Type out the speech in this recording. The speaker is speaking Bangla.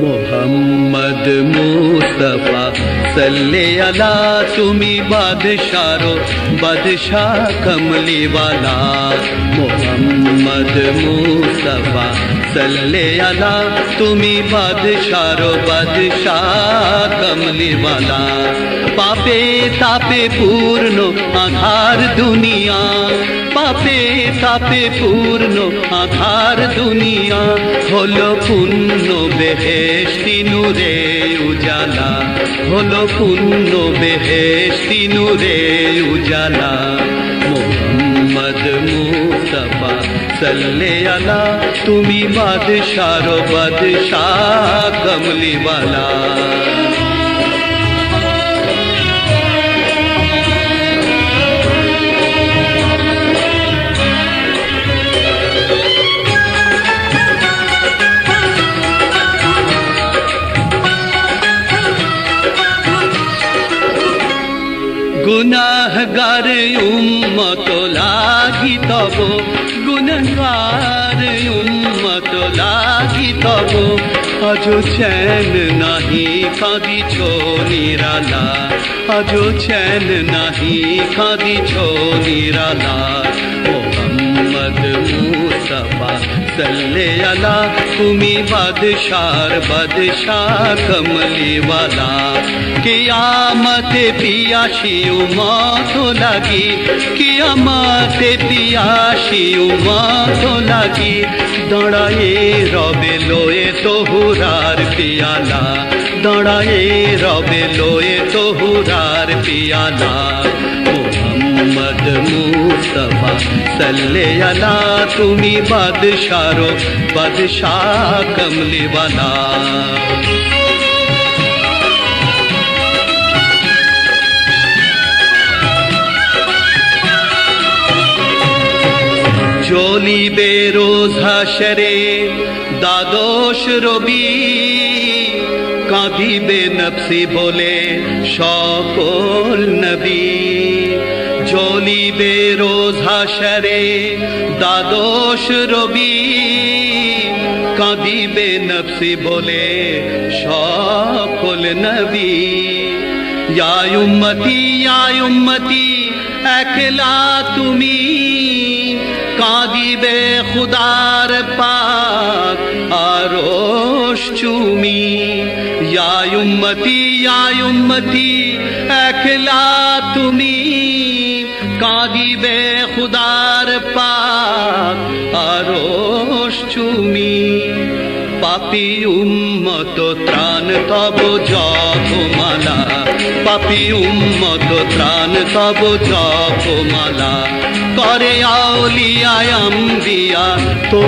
মোহাম্মদ মুস্তফা, সাল্লে আলা তুমি বাদশারো বাদশাহ কমলিওয়ালা মোহাম্মদ মুস্তফা, সাল্লে আলা তুমি বাদশারো বাদশাহ কমলিওয়ালা পাপে তাপে পূর্ণ আধার দুনিয়া। পাপে তাপে পূর্ণ আধার দুনিয়া। হলো পূর্ণ বেহেশতি নূরে উজালা। হলো পূর্ণ বেহেশতি নূরে উজালা। মোহাম্মদ মুস্তফা সাল্লে আলা। তুমি বাদশার বাদশাহ কমলিওয়ালা। গুনাহগার উম্মত লাগি তব, গুনাহগার উম্মত লাগি তব। আজ চ্যান নাহি কাঁদিছ নিরালা, আজ চ্যান নাহি কাঁদিছ নিরালা। মোহাম্মদ মুস্তফা সাল্লে আলা তুমি বাদশার বাদশাহ কমলিওয়ালা কিয়ামতে পিয়াসি উমত লাগি কিয়ামতে পিয়াসি উমত লাগি দাঁড়ায়ে রবে লোয়ে তোহুরার পিয়ালা দাঁড়ায়ে রবে লোয়ে তোহুরার পিয়ালা মোহাম্মদ মুস্তফা সাল্লে আলা তুমি বাদশারো বাদশাহ কমলিওয়ালা জ্বলিবে রোজ হাসরে দ্বাদশ রবি কাঁদিবে নফসি বলে সকল নবী জ্বলিবে রোজ হাসরে দ্বাদশ রবি কাঁদিবে নফসি বলে সকল নবী। উম্মতি উম্মতি, একলা তুমি কাঁদিবে খুদার পাক আরোশ চুমি। উম্মতি উম্মতি, একলা তুমি কাঁদিবে খুদার পাক আরও চুমি। পাপি উম্মত ত্রাণ তব জপমালা। পাপি উম্মত ত্রাণ তব জপমালা। করে আউলিয়ায় দিয়া তো